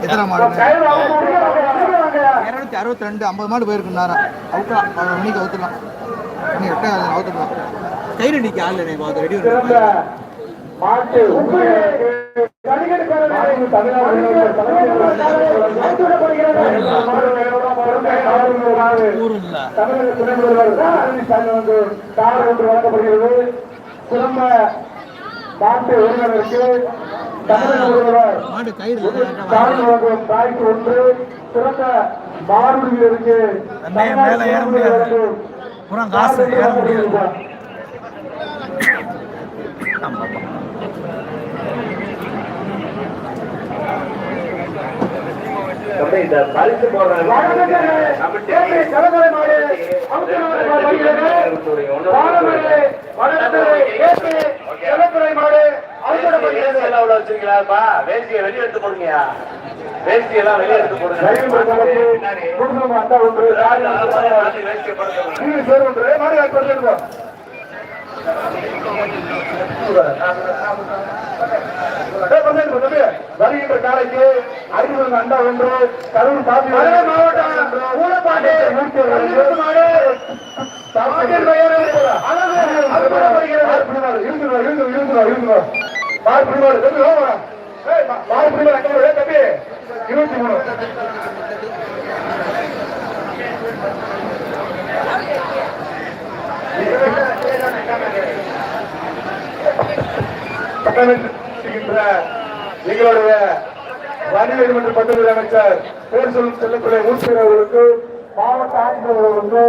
எத்தனை மாடு இரநூத்தி அறுபத்தி ரெண்டு ஐம்பது மாடு போயிருக்கு நேரம் அவுக்கலாம் மணிக்கு அவுத்துலாம் மணி எட்டே அவுத்துக்கலாம் கயிறு நிற்க ஆள் ரெடி இல்லை ஒன்று வழங்கப்படுகிறது. சிறந்த மாட்டு உரிமைக்கு தமிழக முதல்வர் கார் வழங்கும் தாய்க்கு ஒன்று சிறந்த மாடு வீரருக்கு மேல ஏற முடியாது. பூரா காசு ஏற முடியாது. இந்த பரிசு போடுறாங்க வச்சிருக்கீங்களாப்பா வேஷ்டியை வெளியே எடுத்து போடுங்க. வேஷ்டி எல்லாம் வெளியே எடுத்து போடுங்க. வருகின்ற காலைக்கு அறிவுறும் அண்டா ஒன்று கரூர் மாவட்டம் பெயர். பால் தம்பி, வா, வா. ஏய், பா- தம்பி. இருபத்தி மூணு சட்டமன்ற எங்களுடைய வணிக மற்றும் பத்திரிகை அமைச்சர் பேர் சொல்லும் செல்லக்கூடிய ஊர் மாவட்ட ஆட்சியர்களுக்கு